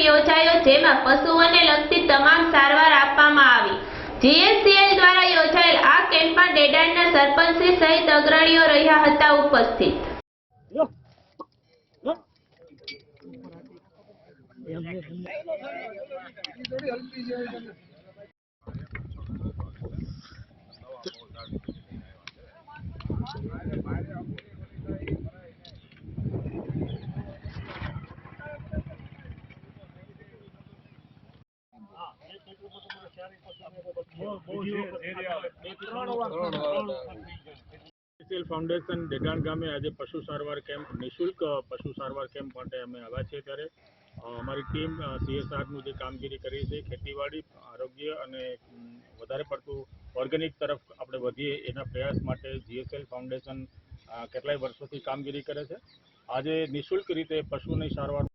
વિસ્તારમાં પશુઓને લગતી તમામ સારવાર આપવામાં આવી. જીએસસીએલ દ્વારા યોજાયેલ આ કેમ્પમાં ડેડાણના સરપંચશ્રી સહિત અગ્રણીઓ રહ્યા હતા ઉપસ્થિત. એલ ફાઉન્ડેશન દેગાણ ગામે આજે પશુ સારવાર કેમ્પ, નિઃશુલ્ક પશુ સારવાર કેમ્પ માટે અમે આવ્યા છીએ ત્યારે. અમારી ટીમ સીએસઆરનું જે કામગીરી કરી છે, ખેતીવાડી, આરોગ્ય અને વધારે પડતું ઓર્ગેનિક તરફ આપણે વધીએ એના પ્રયાસ માટે જીએસએલ ફાઉન્ડેશન કેટલાય વર્ષોથી કામગીરી કરે છે. આજે નિઃશુલ્ક રીતે પશુની સારવાર